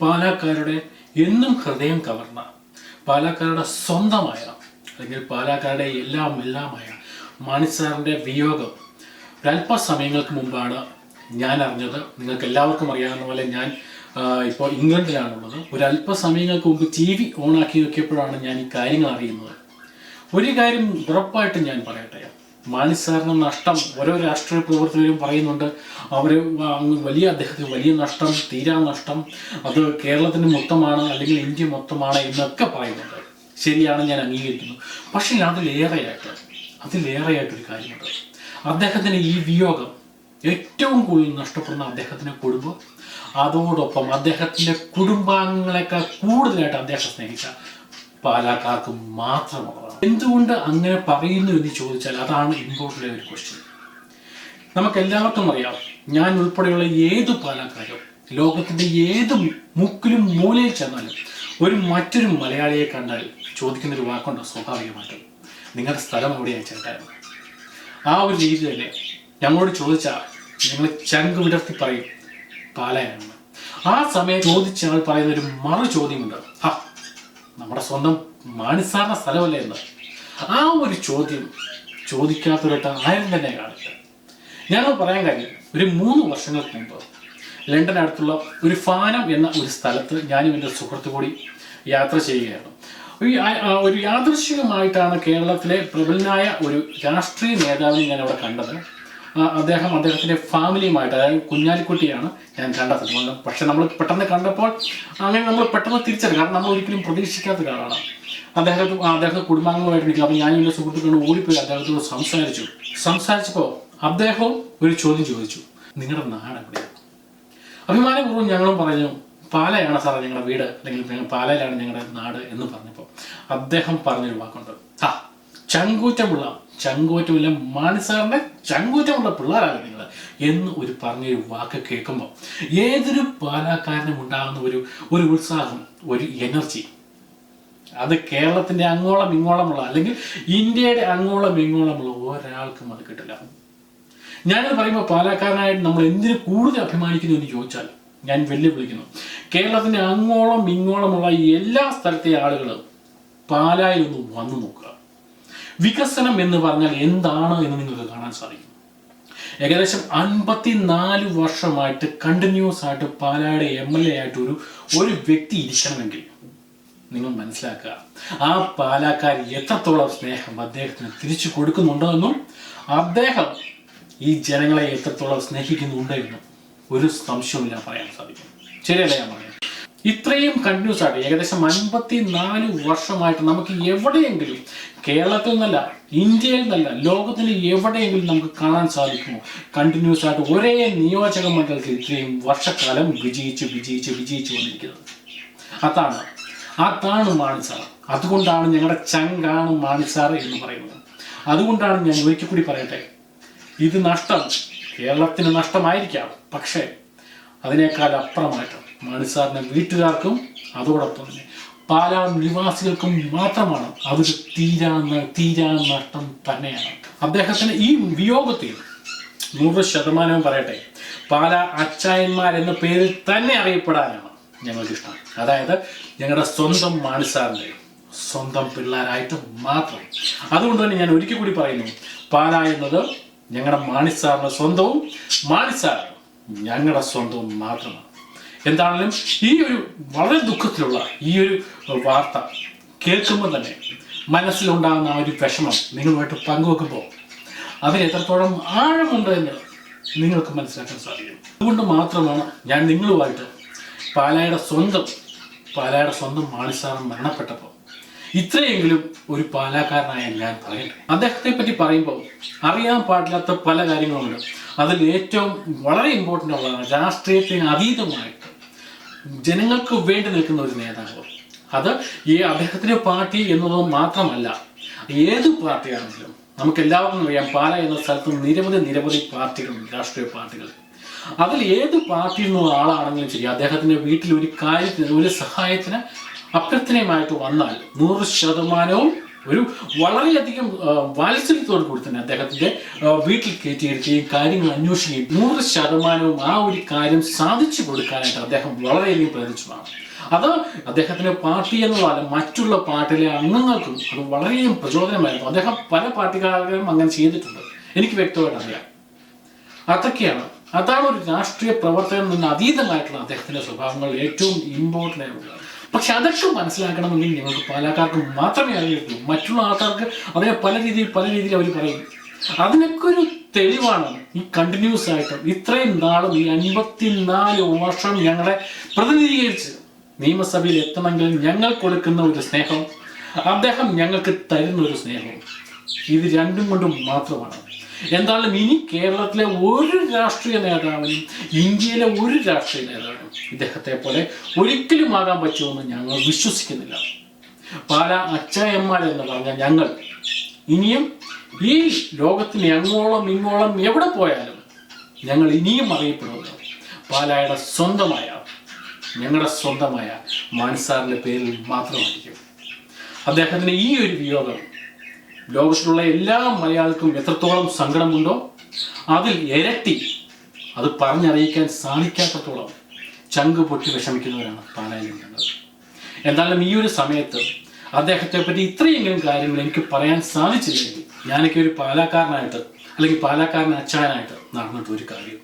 പാലാക്കാരുടെ എന്നും ഹൃദയം കവർന്ന പാലാക്കാരുടെ സ്വന്തമായ അല്ലെങ്കിൽ പാലാക്കാരുടെ എല്ലാം എല്ലാമായ മാണിസാറിന്റെ വിയോഗം ഒരല്പസമയങ്ങൾക്ക് മുമ്പാണ് ഞാൻ അറിഞ്ഞത്. നിങ്ങൾക്ക് എല്ലാവർക്കും അറിയാവുന്ന പോലെ ഞാൻ ഇപ്പോൾ ഇംഗ്ലണ്ടിലാണുള്ളത്. ഒരല്പസമയങ്ങൾക്ക് മുമ്പ് ടി വി ഓണാക്കി നോക്കിയപ്പോഴാണ് ഞാൻ ഈ കാര്യങ്ങൾ അറിയുന്നത്. ഒരു കാര്യം ഉറപ്പായിട്ടും ഞാൻ പറയട്ടെ. മാണിസാറിന് നഷ്ടം ഓരോ രാഷ്ട്രീയ പ്രവർത്തകരും പറയുന്നുണ്ട്. അവർ വലിയ അദ്ദേഹത്തിന് വലിയ നഷ്ടം തീരാ നഷ്ടം. അത് കേരളത്തിന് മൊത്തമാണ് അല്ലെങ്കിൽ ഇന്ത്യ മൊത്തമാണ് എന്നൊക്കെ പറയുന്നുണ്ട്. ശരിയാണ് ഞാൻ അംഗീകരിക്കുന്നു. പക്ഷേ അതിലേറെയായിട്ട് അതിലേറെയായിട്ടൊരു കാര്യമുണ്ട്. അദ്ദേഹത്തിന് ഈ വിയോഗം ഏറ്റവും കൂടുതൽ നഷ്ടപ്പെടുന്ന അദ്ദേഹത്തിന്റെ കുടുംബം അതോടൊപ്പം അദ്ദേഹത്തിന്റെ കുടുംബാംഗങ്ങളെക്കാൾ കൂടുതലായിട്ട് അദ്ദേഹം സ്നേഹിച്ച പാലാക്കാർക്ക് മാത്രമുള്ളതാണ് എന്തുകൊണ്ട് അങ്ങനെ പറയുന്നു എന്ന് ചോദിച്ചാൽ അതാണ് ഇമ്പോർട്ടന്റ് ഒരു ക്വസ്റ്റ്യൻ നമുക്ക് എല്ലാവർക്കും അറിയാം ഞാൻ ഉൾപ്പെടെയുള്ള ഏത് പാലക്കാരും ലോകത്തിന്റെ ഏത് മുക്കിലും മൂലയിൽ ചെന്നാലും ഒരു മറ്റൊരു മലയാളിയെ കണ്ടാൽ ചോദിക്കുന്ന ഒരു വാക്കുണ്ട്? സ്വാഭാവികമായിട്ടും. നിങ്ങളുടെ സ്ഥലം എവിടെയാണ് ചേട്ടായിരുന്നു ആ ഒരു രീതി തന്നെ ഞങ്ങളോട് ചോദിച്ചാൽ നിങ്ങൾ ചങ്ക് വിടർത്തി പറയും പാലയാണ് ആ സമയം ചോദിച്ച ഞങ്ങൾ പറയുന്ന ഒരു മറു ചോദ്യമുണ്ട്. ആ നമ്മുടെ സ്വന്തം മാണിസാറിന്റെ സ്ഥലമല്ലേ എന്ന്. ആ ഒരു ചോദ്യം ചോദിക്കാത്തൊരിട്ട് ആരും തന്നെ കാണില്ല ഞാനത് പറയാൻ കാര്യം ഒരു മൂന്ന് വർഷങ്ങൾക്ക് മുമ്പ് ലണ്ടൻ അടുത്തുള്ള ഒരു ഫാനം എന്ന ഒരു സ്ഥലത്ത് ഞാനും എന്റെ സുഹൃത്തു കൂടി യാത്ര ചെയ്യുകയാണ്. ഒരു യാദൃശികമായിട്ടാണ് കേരളത്തിലെ പ്രബലനായ ഒരു രാഷ്ട്രീയ നേതാവിനെ ഞാൻ അവിടെ കണ്ടത്. അദ്ദേഹം അദ്ദേഹത്തിന്റെ ഫാമിലിയുമായിട്ട് അതായത് കുഞ്ഞാലിക്കുട്ടിയാണ് ഞാൻ കണ്ടത്. പക്ഷെ നമ്മൾ പെട്ടെന്ന് കണ്ടപ്പോൾ അങ്ങനെ നമ്മൾ പെട്ടെന്ന് തിരിച്ചറിയും. കാരണം നമ്മൾ ഒരിക്കലും പ്രതീക്ഷിക്കാത്ത ഒരാളാണ്. അദ്ദേഹത്തെ അദ്ദേഹത്തെ കുടുംബാംഗങ്ങളുമായിട്ട് നിൽക്കുക അപ്പോൾ ഞാനും എന്റെ സുഹൃത്തുക്കളും ഓടിപ്പോയി അദ്ദേഹത്തോട് സംസാരിച്ചു. സംസാരിച്ചപ്പോൾ അദ്ദേഹവും ഒരു ചോദ്യം ചോദിച്ചു. നിങ്ങളുടെ നാട് എവിടെയാണ് അഭിമാനപൂർവം ഞങ്ങളും പറഞ്ഞു പാലയാണ് സാറേ ഞങ്ങളുടെ വീട്. അല്ലെങ്കിൽ ഞങ്ങൾ പാലയിലാണ് ഞങ്ങളുടെ നാട് എന്ന് പറഞ്ഞപ്പോൾ അദ്ദേഹം പറഞ്ഞൊരു വാക്കുണ്ട്. ആ ചങ്കൂറ്റമുള്ള ചങ്കൂറ്റമില്ല മാണിസാറിന്റെ ചങ്കൂറ്റമുള്ള പിള്ളേരാണ് നിങ്ങൾ എന്ന് ഒരു പറഞ്ഞൊരു വാക്ക് കേൾക്കുമ്പോൾ ഏതൊരു പാലാക്കാരനും ഉണ്ടാകുന്ന ഒരു ഒരു ഉത്സാഹം ഒരു എനർജി അത് കേരളത്തിന്റെ അങ്ങോളം ഇങ്ങോളമുള്ള അല്ലെങ്കിൽ ഇന്ത്യയുടെ അങ്ങോളം ഇങ്ങോളമുള്ള ഒരാൾക്കും അത് കിട്ടില്ല. ഞാനത് പറയുമ്പോൾ പാലക്കാരനായിട്ട് നമ്മൾ എന്തിനു കൂടുതൽ അഭിമാനിക്കുന്നു എന്ന് ചോദിച്ചാൽ ഞാൻ വെല്ലുവിളിക്കുന്നു. കേരളത്തിന്റെ അങ്ങോളം ഇങ്ങോളമുള്ള എല്ലാ സ്ഥലത്തെ ആളുകൾ പാലായിൽ ഒന്ന് വന്നു നോക്കുക. വികസനം എന്ന് പറഞ്ഞാൽ എന്താണ് എന്ന് നിങ്ങൾക്ക് കാണാൻ സാധിക്കും. ഏകദേശം അൻപത്തിനാല് വർഷമായിട്ട് കണ്ടിന്യൂസ് ആയിട്ട് പാലായുടെ എം എൽ എ ആയിട്ട് ഒരു ഒരു വ്യക്തി ഇരിക്കണമെങ്കിൽ നിങ്ങൾ മനസ്സിലാക്കുക. ആ പാലാക്കാർ എത്രത്തോളം സ്നേഹം അദ്ദേഹത്തിന് തിരിച്ചു കൊടുക്കുന്നുണ്ടോ എന്നും അദ്ദേഹം ഈ ജനങ്ങളെ എത്രത്തോളം സ്നേഹിക്കുന്നുണ്ട് എന്നും ഒരു സംശയവുമില്ല പറയാൻ സാധിക്കും. ശരിയല്ല ഞാൻ പറയാം ഇത്രയും കണ്ടിന്യൂസ് ആയിട്ട് ഏകദേശം അൻപത്തി നാല് വർഷമായിട്ട് നമുക്ക് എവിടെയെങ്കിലും കേരളത്തിൽ നിന്നല്ല ഇന്ത്യയിൽ നിന്നല്ല ലോകത്തിൽ എവിടെയെങ്കിലും നമുക്ക് കാണാൻ സാധിക്കുമോ? കണ്ടിന്യൂസ് ആയിട്ട് ഒരേ നിയോജക മണ്ഡലത്തിൽ ഇത്രയും വർഷക്കാലം വിജയിച്ച് വിജയിച്ച് വിജയിച്ച് വന്നിരിക്കുന്നത്. അതാണ് അതാണ് മാണിസാർ അതുകൊണ്ടാണ് ഞങ്ങളുടെ ചങ്കാണ് മാണിസാർ എന്ന് പറയുന്നത്. അതുകൊണ്ടാണ് ഞാൻ ഒരിക്കൽ കൂടി പറയട്ടെ ഇത് നഷ്ടം കേരളത്തിന് നഷ്ടമായിരിക്കാം പക്ഷേ അതിനേക്കാൾ അപ്പുറമായിട്ട് മാണിസാറിന്റെ വീട്ടുകാർക്കും അതോടൊപ്പം തന്നെ പാലാ നിവാസികൾക്കും മാത്രമാണ് അതൊരു തീരാ തീരാ നഷ്ടം തന്നെയാണ്. അദ്ദേഹത്തിന് ഈ വിയോഗത്തിൽ നൂറ് ശതമാനവും പറയട്ടെ പാലാ അച്ചായന്മാർ എന്ന പേരിൽ തന്നെ അറിയപ്പെടാനാണ്. ഞങ്ങൾക്ക് ഇഷ്ടം അതായത് ഞങ്ങളുടെ സ്വന്തം മാണിസാറിന്റെ സ്വന്തം പിള്ളേരായിട്ട് മാത്രം. അതുകൊണ്ട് തന്നെ ഞാൻ ഒരിക്കൽ കൂടി പറയുന്നു പാലായുന്നത് ഞങ്ങളുടെ മാണിസാറിന്റെ സ്വന്തവും മാണിസാർ ഞങ്ങളുടെ സ്വന്തവും മാത്രമാണ്. എന്താണെങ്കിലും ഈ ഒരു വളരെ ദുഃഖത്തിലുള്ള ഈ ഒരു വാർത്ത കേൾക്കുമ്പോൾ തന്നെ മനസ്സിലുണ്ടാകുന്ന ആ ഒരു വിഷമം നിങ്ങളുമായിട്ട് പങ്കുവെക്കുമ്പോൾ അതിന് എത്രത്തോളം ആഴമുണ്ട് എന്ന് നിങ്ങൾക്ക് മനസ്സിലാക്കാൻ സാധിക്കും. അതുകൊണ്ട് മാത്രമാണ് ഞാൻ നിങ്ങളുമായിട്ട് പാലായുടെ സ്വന്തം പാലായുടെ സ്വന്തം മാളിസാറൻ മരണപ്പെട്ടപ്പോൾ. ഇത്രയെങ്കിലും ഒരു പാലാക്കാരനായ ഞാൻ പറയട്ടെ? അദ്ദേഹത്തെ പറ്റി പറയുമ്പോൾ അറിയാൻ പാടില്ലാത്ത പല കാര്യങ്ങളുണ്ട്. അതിൽ ഏറ്റവും വളരെ ഇമ്പോർട്ടന്റ് ഉള്ളതാണ് രാഷ്ട്രീയത്തിന് അതീതമായിട്ട് ജനങ്ങൾക്ക് വേണ്ടി നിൽക്കുന്ന ഒരു നേതാവ്. അത് ഈ അദ്ദേഹത്തിന്റെ പാർട്ടി എന്നത് മാത്രമല്ല ഏത് പാർട്ടിയാണെങ്കിലും നമുക്ക് എല്ലാവർക്കും അറിയാം പാല എന്ന സ്ഥലത്ത് നിരവധി നിരവധി പാർട്ടികളുണ്ട് രാഷ്ട്രീയ പാർട്ടികൾ. അതിൽ ഏത് പാർട്ടിയിൽ നിന്നുള്ള ആളാണെങ്കിലും ശരി അദ്ദേഹത്തിന്റെ വീട്ടിൽ ഒരു കാര്യത്തിന് ഒരു സഹായത്തിന് അഭ്യർത്ഥനയുമായിട്ട് വന്നാൽ നൂറ് ശതമാനവും ഒരു വളരെയധികം വാത്സല്യത്തോട് കൂടി തന്നെ അദ്ദേഹത്തിന്റെ വീട്ടിൽ കയറ്റിയിരുത്തുകയും കാര്യങ്ങൾ അന്വേഷിക്കുകയും നൂറ് ശതമാനവും ആ ഒരു കാര്യം സാധിച്ചു കൊടുക്കാനായിട്ട് അദ്ദേഹം വളരെയധികം പ്രേരിച്ചതാണ് അത് അദ്ദേഹത്തിന്റെ പാർട്ടി എന്നുള്ളതല്ല മറ്റുള്ള പാർട്ടിയിലെ അംഗങ്ങൾക്കും അത് വളരെയധികം പ്രചോദനമായിരുന്നു. അദ്ദേഹം പല പാർട്ടിക്കാരും അങ്ങനെ ചെയ്തിട്ടുണ്ട്. എനിക്ക് വ്യക്തമായിട്ട് അറിയാം. അതൊക്കെയാണ് അതാണ് ഒരു രാഷ്ട്രീയ പ്രവർത്തകൻ നിന്ന് അതീതമായിട്ടുള്ള അദ്ദേഹത്തിന്റെ സ്വഭാവങ്ങൾ ഏറ്റവും ഇമ്പോർട്ടന്റ് ആയിട്ടുള്ളത് പക്ഷെ അതൊക്കെ മനസ്സിലാക്കണമെങ്കിൽ ഞങ്ങൾക്ക് പാലക്കാർക്ക് മാത്രമേ അറിയുള്ളൂ മറ്റുള്ള ആൾക്കാർക്ക് അതിനെ പല രീതിയിൽ പല രീതിയിൽ അവർ പറയും. അതിനൊക്കെ ഒരു തെളിവാണ് ഈ കണ്ടിന്യൂസ് ആയിട്ട്. ഇത്രയും നാളും ഈ അൻപത്തിനാല് വർഷം ഞങ്ങളെ പ്രതിനിധീകരിച്ച് നിയമസഭയിൽ എത്തണമെങ്കിൽ ഞങ്ങൾ കൊടുക്കുന്ന ഒരു സ്നേഹം അദ്ദേഹം ഞങ്ങൾക്ക് തരുന്ന ഒരു സ്നേഹം ഇത് രണ്ടും കൊണ്ടും മാത്രമാണ്. എന്തായാലും ഇനി കേരളത്തിലെ ഒരു രാഷ്ട്രീയ നേതാവിനും ഇന്ത്യയിലെ ഒരു രാഷ്ട്രീയ നേതാവിനും ഇദ്ദേഹത്തെ പോലെ ഒരിക്കലും ആകാൻ പറ്റുമെന്ന് ഞങ്ങൾ വിശ്വസിക്കുന്നില്ല. പല അച്ചായന്മാർ എന്ന് പറഞ്ഞ ഞങ്ങൾ ഇനിയും ഈ ലോകത്തിന് അങ്ങോളം ഇങ്ങോളം എവിടെ പോയാലും ഞങ്ങൾ ഇനിയും അറിയപ്പെടുന്നത് പാലായുടെ സ്വന്തമായ ഞങ്ങളുടെ സ്വന്തമായ മാൻസാറിന്റെ പേരിൽ മാത്രമായിരിക്കും. അദ്ദേഹത്തിന് ഈ ഒരു വിയോഗം ലോകത്തിലുള്ള എല്ലാ മലയാളികൾക്കും എത്രത്തോളം സങ്കടമുണ്ടോ അതിൽ ഇരട്ടി അത് പറഞ്ഞറിയിക്കാൻ സാധിക്കാത്തത്തോളം ചങ്ക് പൊട്ടി വിഷമിക്കുന്നവരാണ് പാലായിലുള്ളത് എന്നാലും ഈ ഒരു സമയത്ത് അദ്ദേഹത്തെ പറ്റി ഇത്രയെങ്കിലും കാര്യങ്ങൾ എനിക്ക് പറയാൻ സാധിച്ചില്ലെങ്കിൽ ഞാനൊക്കെ ഒരു പാലാക്കാരനായിട്ട് അല്ലെങ്കിൽ പാലാക്കാരൻ അച്ചായനായിട്ട് നടന്നിട്ട് ഒരു കാര്യം.